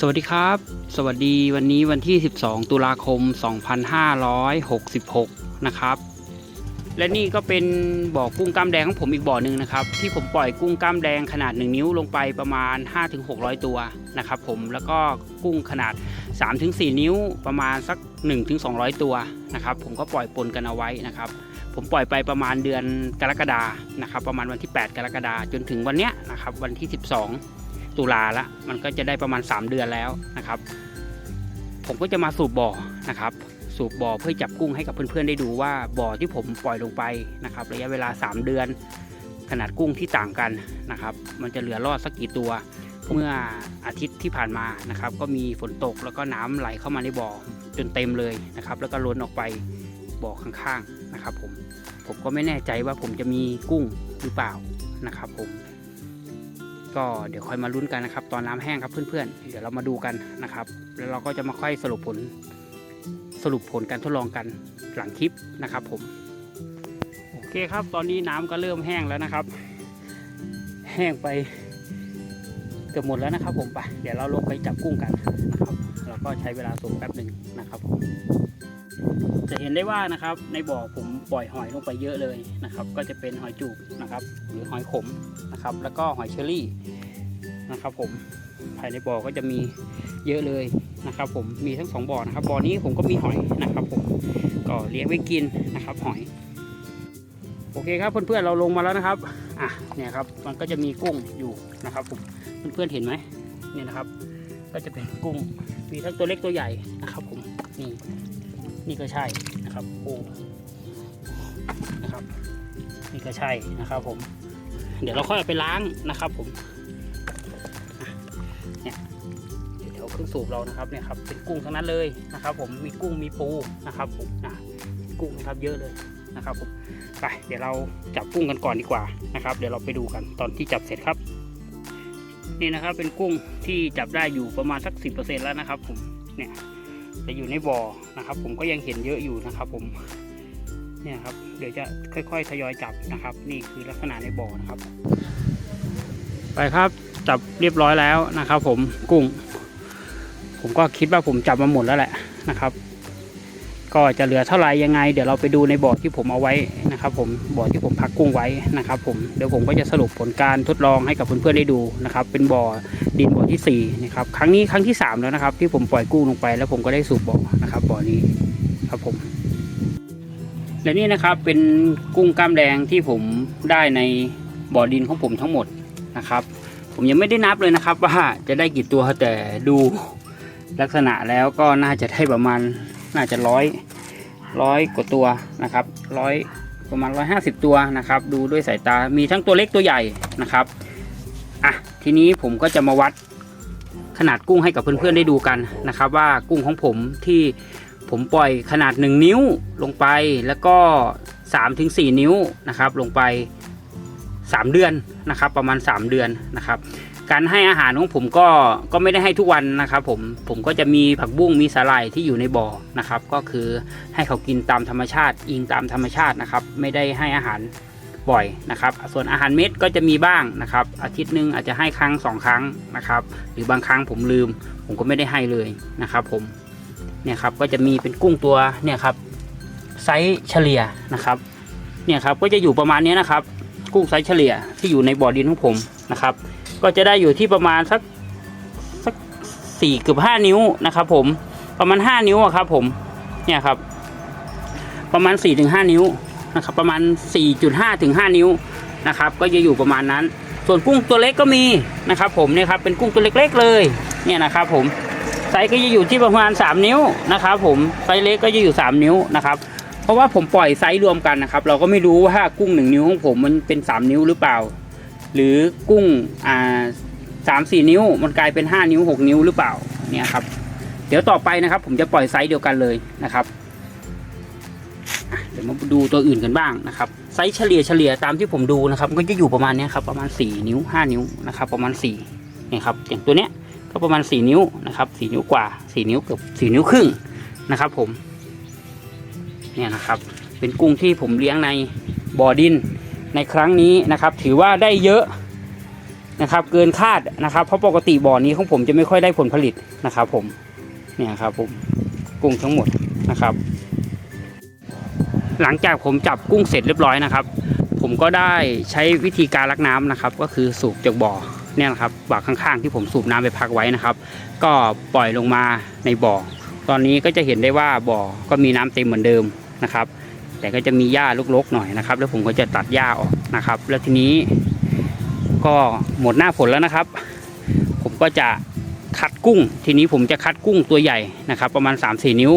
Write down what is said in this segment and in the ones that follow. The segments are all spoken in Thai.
สวัสดีครับ สวัสดีวันนี้วันที่ 12 ตุลาคม 2566 นะครับ และนี่ก็เป็นบ่อกุ้งกล้ามแดงของผมอีกบ่อหนึ่งนะครับ ที่ผมปล่อยกุ้งกล้ามแดงขนาด 1 นิ้วลงไปประมาณ 5-600 ตัวนะครับผมแล้วก็กุ้งขนาด 3-4 นิ้วประมาณสัก 1-200 ตัวนะครับ ผมก็ปล่อยปนกันเอาไว้นะครับ ผมปล่อยไปประมาณเดือนกรกฎานะครับ ประมาณวันที่ 8 กรกฎาจนถึงวันเนี้ยนะครับวันที่ 12 ตุลาละมันก็จะได้ประมาณ 3 เดือนแล้วนะครับ ผมก็จะมาสูบบ่อนะครับ สูบบ่อเพื่อจับกุ้งให้กับเพื่อนๆได้ดูว่าบ่อที่ผมปล่อยลงไปนะครับ ระยะเวลา 3 เดือน ขนาดกุ้งที่ต่างกันนะครับ มันจะเหลือรอดสักกี่ตัว เมื่ออาทิตย์ที่ผ่านมานะครับ ก็มีฝนตกแล้วก็น้ำไหลเข้ามาในบ่อจนเต็มเลยนะครับ แล้วก็ล้นออกไปบ่อข้างๆนะครับ ผมผมก็ไม่แน่ใจว่าผมจะมีกุ้งหรือเปล่านะครับผม ก็เดี๋ยวค่อยมาลุ้นกันนะครับ ตอนน้ำแห้งครับเพื่อนๆ เดี๋ยวเรามาดูกันนะครับ แล้วเราก็จะมาค่อยสรุปผลสรุปผลการทดลองกันหลังคลิปนะครับ ผมโอเคครับ ตอนนี้น้ำก็เริ่มแห้งแล้วนะครับ แห้งไปเกือบหมดแล้วนะครับ ผมไปเดี๋ยวเราลงไปจับกุ้งกันนะครับแล้วก็ใช้เวลาสูงแป๊บหนึ่งนะครับผมจะเห็นได้ว่านะครับในบ่อผมปล่อยหอยลงไปเยอะเลยนะครับ ก็จะเป็นหอยจูบนะครับ หรือหอยขมนะครับ แล้วก็หอยเชอรี่ นะครับ ผมภายในบ่อก็จะมีเยอะเลยนะครับ ผมมีทั้งสองบ่อนะครับบ่อนี้ผมก็มีหอยนะครับ ผมก็เลี้ยงไว้กินนะครับ หอย โอเคครับเพื่อนๆเราลงมาแล้วนะครับอะเนี่ยครับมันก็จะมีกุ้งอยู่นะครับ ผมเพื่อนๆเห็นไหมเนี่ยนะครับ ก็จะเป็นกุ้งมีทั้งตัวเล็กตัวใหญ่นะครับ ผมนี่นี่ก็ใช่นะครับโอ้นะครับ นี่ก็ใช่นะครับ ผม เดี๋ยวเราค่อยเอาไปล้างนะครับ ผม สูบเรานะครับเนี่ยครับเป็นกุ้งทั้งนั้นเลยนะครับ ผมมีกุ้งมีปูนะครับผมอะกุ้งนะครับเยอะเลยนะครับผมไปเดี๋ยวเราจับกุ้งกันก่อนดีกว่านะครับ เดี๋ยวเราไปดูกันตอนที่จับเสร็จครับนี่นะครับเป็นกุ้งที่จับได้อยู่ประมาณสักสิแล้วนะครับ ผมเนี่ยจะอยู่ในบ่อนะครับ ผมก็ยังเห็นเยอะอยู่นะครับ ผมเนี่ยครับเดี๋ยวจะค่อยๆทยอยจับนะครับ นี่คือลักษณะในบ่อนะครับ ไปครับจับเรียบร้อยแล้วนะครับ ผมกุ้ง ผมก็คิดว่าผมจับมาหมดแล้วแหละนะครับ ก็จะเหลือเท่าไหร่ยังไง เดี๋ยวเราไปดูในบ่อที่ผมเอาไว้นะครับ ผมบ่อที่ผมพักกุ้งไว้นะครับ ผมเดี๋ยวผมก็จะสรุปผลการทดลองให้กับเพื่อนๆได้ดูนะครับ เป็นบ่อดินบ่อที่สี่นะครับครั้งนี้ครั้งที่สามแล้วนะครับ ที่ผมปล่อยกุ้งลงไป แล้วผมก็ได้สูบบ่อนะครับบ่อนี้ครับผมและนี่นะครับเป็นกุ้งกล้ามแดงที่ผมได้ในบ่อดินของผมทั้งหมดนะครับ ผมยังไม่ได้นับเลยนะครับว่าจะได้กี่ตัวแต่ดู ลักษณะแล้วก็น่าจะได้ประมาณน่าจะร้อยร้อยกว่าตัวนะครับร้อยประมาณร้อยห้าสิบตัวนะครับ ดูด้วยสายตามีทั้งตัวเล็กตัวใหญ่นะครับอะทีนี้ผมก็จะมาวัดขนาดกุ้งให้กับเพื่อนๆได้ดูกันนะครับ ว่ากุ้งของผมที่ผมปล่อยขนาด 1 นิ้วลงไปแล้วก็3ถึง4นิ้วนะครับ ลงไป 3 เดือนนะครับ ประมาณ 3 เดือนนะครับ การให้อาหารของผมก็ก็ไม่ได้ให้ทุกวันนะครับ ผมผมก็จะมีผักบุ้งมีสาหร่ายที่อยู่ในบ่อนะครับ ก็คือให้เขากินตามธรรมชาติ อิงตามธรรมชาตินะครับ ไม่ได้ให้อาหารบ่อยนะครับ ส่วนอาหารเม็ดก็จะมีบ้างนะครับ อาทิตย์หนึ่งอาจจะให้ครั้งสองครั้งนะครับ หรือบางครั้งผมลืม ผมก็ไม่ได้ให้เลยนะครับ ผมเนี่ยครับก็จะมีเป็นกุ้งตัวเนี่ยครับไซส์เฉลี่ยนะครับเนี่ยครับก็จะอยู่ประมาณนี้นะครับ กุ้งไซส์เฉลี่ยที่อยู่ในบ่อดินของผมนะครับ ก็จะได้อยู่ที่ประมาณสักสักสี่เกือบห้านิ้วนะครับผมประมาณห้านิ้วอะครับผมเนี่ยครับ ประมาณสี่ถึงห้านิ้วนะครับ ประมาณสี่จุดห้าถึงห้านิ้วนะครับ ก็จะอยู่ประมาณนั้น ส่วนกุ้งตัวเล็กก็มีนะครับ ผมเนี่ยครับเป็นกุ้งตัวเล็กๆเลยเนี่ยนะครับผมไซส์ก็จะอยู่ที่ประมาณสามนิ้วนะครับผมไซส์เล็กก็จะอยู่สามนิ้วนะครับเพราะว่าผมปล่อยไซส์รวมกันนะครับ เราก็ไม่รู้ว่ากุ้งหนึ่งนิ้วของผมมันเป็นสามนิ้วหรือเปล่า หรือกุ้งอ่าสามสี่นิ้ว มันกลายเป็นห้านิ้วหกนิ้วหรือเปล่าเนี่ยครับ เดี๋ยวต่อไปนะครับ ผมจะปล่อยไซส์เดียวกันเลยนะครับเดี๋ยวมาดูตัวอื่นกันบ้างนะครับไซส์เฉลี่ยเฉลี่ยตามที่ผมดูนะครับ ก็จะอยู่ประมาณนี้ครับประมาณสี่นิ้วห้านิ้วนะครับ ประมาณสี่เนี่ยครับอย่างตัวเนี้ยก็ประมาณสี่นิ้วนะครับสี่นิ้วกว่าสี่นิ้วเกือบสี่นิ้วครึ่งนะครับ ผมเนี่ยนะครับ เป็นกุ้งที่ผมเลี้ยงในบ่อดิน ในครั้งนี้นะครับ ถือว่าได้เยอะนะครับ เกินคาดนะครับ เพราะปกติบ่อนี้ของผมจะไม่ค่อยได้ผลผลิตนะครับผมเนี่ยครับผมกุ้งทั้งหมดนะครับ หลังจากผมจับกุ้งเสร็จเรียบร้อยนะครับ ผมก็ได้ใช้วิธีการลักน้ำนะครับ ก็คือสูบจากบ่อเนี่ยนะครับบ่อข้างๆ ที่ผมสูบน้ำไปพักไว้นะครับ ก็ปล่อยลงมาในบ่อ ตอนนี้ก็จะเห็นได้ว่าบ่อก็มีน้ำเต็มเหมือนเดิมนะครับ แต่ก็จะมีหญ้ารกๆหน่อยนะครับ แล้วผมก็จะตัดหญ้าออกนะครับ แล้วทีนี้ก็หมดหน้าฝนแล้วนะครับ ผมก็จะคัดกุ้ง ทีนี้ผมจะคัดกุ้งตัวใหญ่นะครับ ประมาณ 3-4 นิ้ว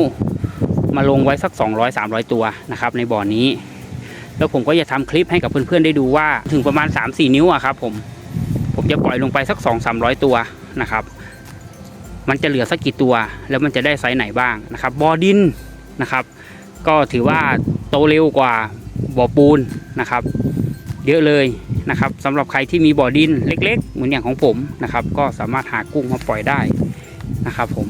มาลงไว้สัก 200-300 ตัวนะครับในบ่อนี้ แล้วผมก็จะทำคลิปให้กับเพื่อนๆได้ดูว่าถึงประมาณ 3-4 นิ้วอะครับผมผมจะปล่อยลงไปสัก 2-300 ตัวนะครับ มันจะเหลือสักกี่ตัว แล้วมันจะได้ไซส์ไหนบ้างนะครับบ่อดินนะครับ ก็ถือว่าโตเร็วกว่าบ่อปูนนะครับ เยอะเลยนะครับสำหรับใครที่มีบ่อดินเล็ก ๆ เหมือนอย่างของผมนะครับ ก็สามารถหากุ้งมาปล่อยได้นะครับ ผม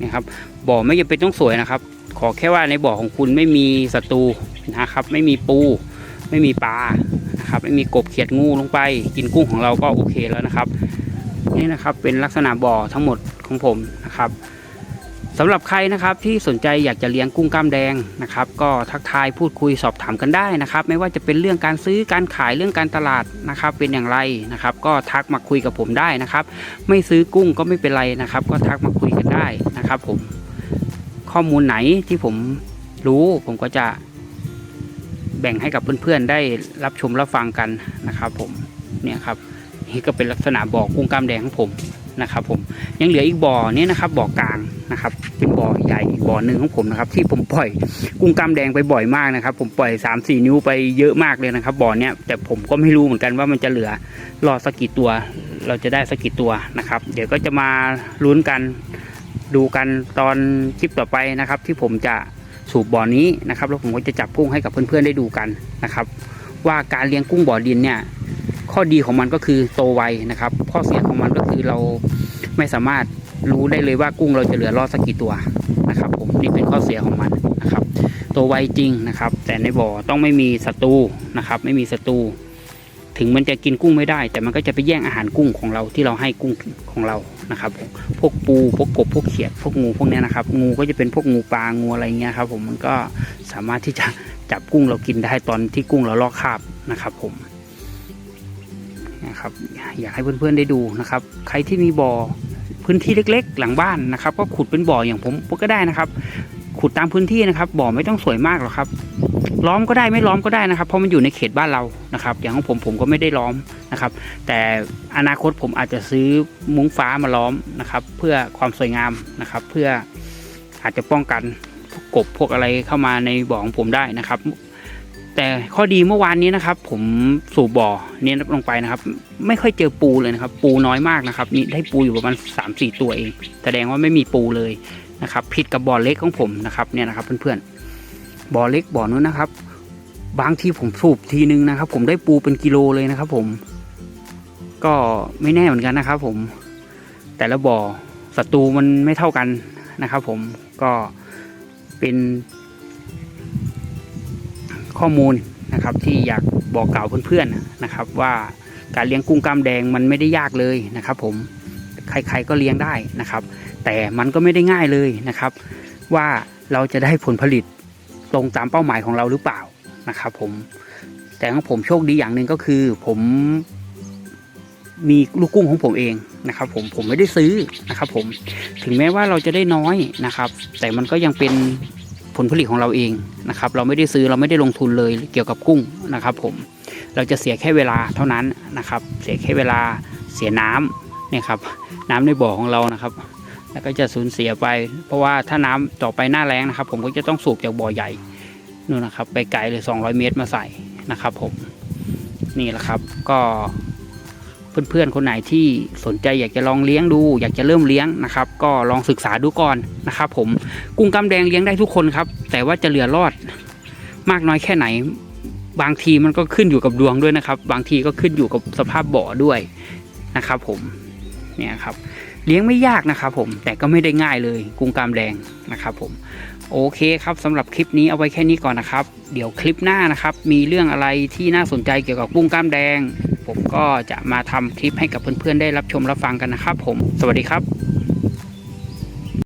นี่ครับบ่อไม่จำเป็นต้องสวยนะครับ ขอแค่ว่าในบ่อของคุณไม่มีศัตรูนะครับ ไม่มีปู ไม่มีปลานะครับไม่มีกบเขียดงูลงไป กินกุ้งของเราก็โอเคแล้วนะครับ นี่นะครับเป็นลักษณะบ่อทั้งหมดของผมนะครับ สำหรับใครนะครับที่สนใจอยากจะเลี้ยงกุ้งกล้ามแดงนะครับ ก็ทักทายพูดคุยสอบถามกันได้นะครับ ไม่ว่าจะเป็นเรื่องการซื้อการขายเรื่องการตลาดนะครับ เป็นอย่างไรนะครับ ก็ทักมาคุยกับผมได้นะครับ ไม่ซื้อกุ้งก็ไม่เป็นไรนะครับ ก็ทักมาคุยกันได้นะครับ ผมข้อมูลไหนที่ผมรู้ผมก็จะแบ่งให้กับเพื่อนๆได้รับชมรับฟังกันนะครับ ผมเนี่ยครับนี่ก็เป็นลักษณะบ่อกุ้งกล้ามแดงของผม นะครับผมยังเหลืออีกบ่อนี้นะครับบ่อกลางนะครับเป็นบ่อใหญ่อีกบ่อหนึ่งของผมนะครับที่ผมปล่อยกุ้งกล้ามแดงไปบ่อยมากนะครับ ผมปล่อย3ามสี่นิ้วไปเยอะมากเลยนะครับบ่อเนี้ยแต่ผมก็ไม่รู้เหมือนกันว่ามันจะเหลือรอสักกี่ตัว เราจะได้สักกี่ตัวนะครับ เดี๋ยวก็จะมาลุ้นกันดูกันตอนคลิปต่อไปนะครับ ที่ผมจะสูบบ่อนี้นะครับแล้วผมก็จะจับกุ้งให้กับเพื่อนๆได้ดูกันนะครับ ว่าการเลี้ยงกุ้งบ่อดินเนี่ย ข้อดีของมันก็คือโตไวนะครับ ข้อเสียของมันก็คือเราไม่สามารถรู้ได้เลยว่ากุ้งเราจะเหลือรอดสักกี่ตัวนะครับผมนี่เป็นข้อเสียของมันนะครับ โตไวจริงนะครับ แต่ในบ่อต้องไม่มีศัตรูนะครับ ไม่มีศัตรูถึงมันจะกินกุ้งไม่ได้ แต่มันก็จะไปแย่งอาหารกุ้งของเราที่เราให้กุ้งของเรานะครับ พวกปูพวกกบพวกเขียดพวกงูพวกเนี้ยนะครับ งูก็จะเป็นพวกงูปลางูอะไรเงี้ยครับ ผมมันก็สามารถที่จะจับกุ้งเรากินได้ตอนที่กุ้งเราลอกคาบนะครับ ผม นะครับ อยากให้เพื่อนๆได้ดูนะครับ ใครที่มีบ่อพื้นที่เล็ก ๆ หลังบ้านนะครับ ก็ขุดเป็นบ่ออย่างผมก็ได้นะครับ ขุดตามพื้นที่นะครับ บ่อไม่ต้องสวยมากหรอกครับ ล้อมก็ได้ไม่ล้อมก็ได้นะครับ เพราะมันอยู่ในเขตบ้านเรานะครับ อย่างของผมผมก็ไม่ได้ล้อมนะครับ แต่อนาคตผมอาจจะซื้อมุ้งฟ้ามาล้อมนะครับ เพื่อความสวยงามนะครับ เพื่ออาจจะป้องกันกบพวกอะไรเข้ามาในบ่อของผมได้นะครับ แต่ข้อดีเมื่อวานนี้นะครับ ผมสูบบ่อเนี่ยลงไปนะครับ ไม่ค่อยเจอปูเลยนะครับ ปูน้อยมากนะครับ นี่ได้ปูอยู่ประมาณ3าสี่ตัวเอง แสดงว่าไม่มีปูเลยนะครับผิดกับบ่อเล็กของผมนะครับเนี่ยนะครับเพื่อนๆบ่อเล็กบ่อนู้นนะครับ บางทีผมสูบทีนึงนะครับ ผมได้ปูเป็นกิโลเลยนะครับ ผม ก็ไม่แน่เหมือนกันนะครับ ผม แต่ละบ่อศัตรูมันไม่เท่ากันนะครับ ผมก็เป็น ข้อมูลนะครับที่อยากบอกกล่าวเพื่อนๆนะครับ ว่าการเลี้ยงกุ้งกล้ามแดงมันไม่ได้ยากเลยนะครับ ผมใครๆก็เลี้ยงได้นะครับ แต่มันก็ไม่ได้ง่ายเลยนะครับ ว่าเราจะได้ผลผลิตตรงตามเป้าหมายของเราหรือเปล่านะครับผมแต่ของผมโชคดีอย่างหนึ่งก็คือ ผมมีลูกกุ้งของผมเองนะครับ ผมผมไม่ได้ซื้อนะครับ ผมถึงแม้ว่าเราจะได้น้อยนะครับ แต่มันก็ยังเป็น ลผลิตของเราเองนะครับเราไม่ได้ซื้อเราไม่ได้ลงทุนเลยเกี่ยวกับกุ้งนะครับ ผมเราจะเสียแค่เวลาเท่านั้นนะครับ เสียแค่เวลาเสียน้ำเนี่ยครับน้ำในบ่อของเรานะครับ แล้วก็จะสูญเสียไป เพราะว่าถ้าน้ำต่อไปหน้าแล้งนะครับ ผมก็จะต้องสูบจากบ่อใหญ่นู่นนะครับ ไปไกลเลย 200 เมตรมาใส่นะครับ ผมนี่แหละครับก็ เพื่อนๆคนไหนที่สนใจอยากจะลองเลี้ยงดู อยากจะเริ่มเลี้ยงนะครับ ก็ลองศึกษาดูก่อนนะครับ ผมกุ้งกล้ามแดงเลี้ยงได้ทุกคนครับ แต่ว่าจะเหลือรอดมากน้อยแค่ไหน บางทีมันก็ขึ้นอยู่กับดวงด้วยนะครับ บางทีก็ขึ้นอยู่กับสภาพบ่อด้วยนะครับ ผมเนี่ยครับเลี้ยงไม่ยากนะครับผมแต่ก็ไม่ได้ง่ายเลยกุ้งก้ามแดงนะครับผมโอเคครับสำหรับคลิปนี้เอาไว้แค่นี้ก่อนนะครับ เดี๋ยวคลิปหน้านะครับ มีเรื่องอะไรที่น่าสนใจเกี่ยวกับกุ้งกล้ามแดง ผมก็จะมาทำคลิปให้กับเพื่อนๆได้รับชมรับฟังกันนะครับผม สวัสดีครับ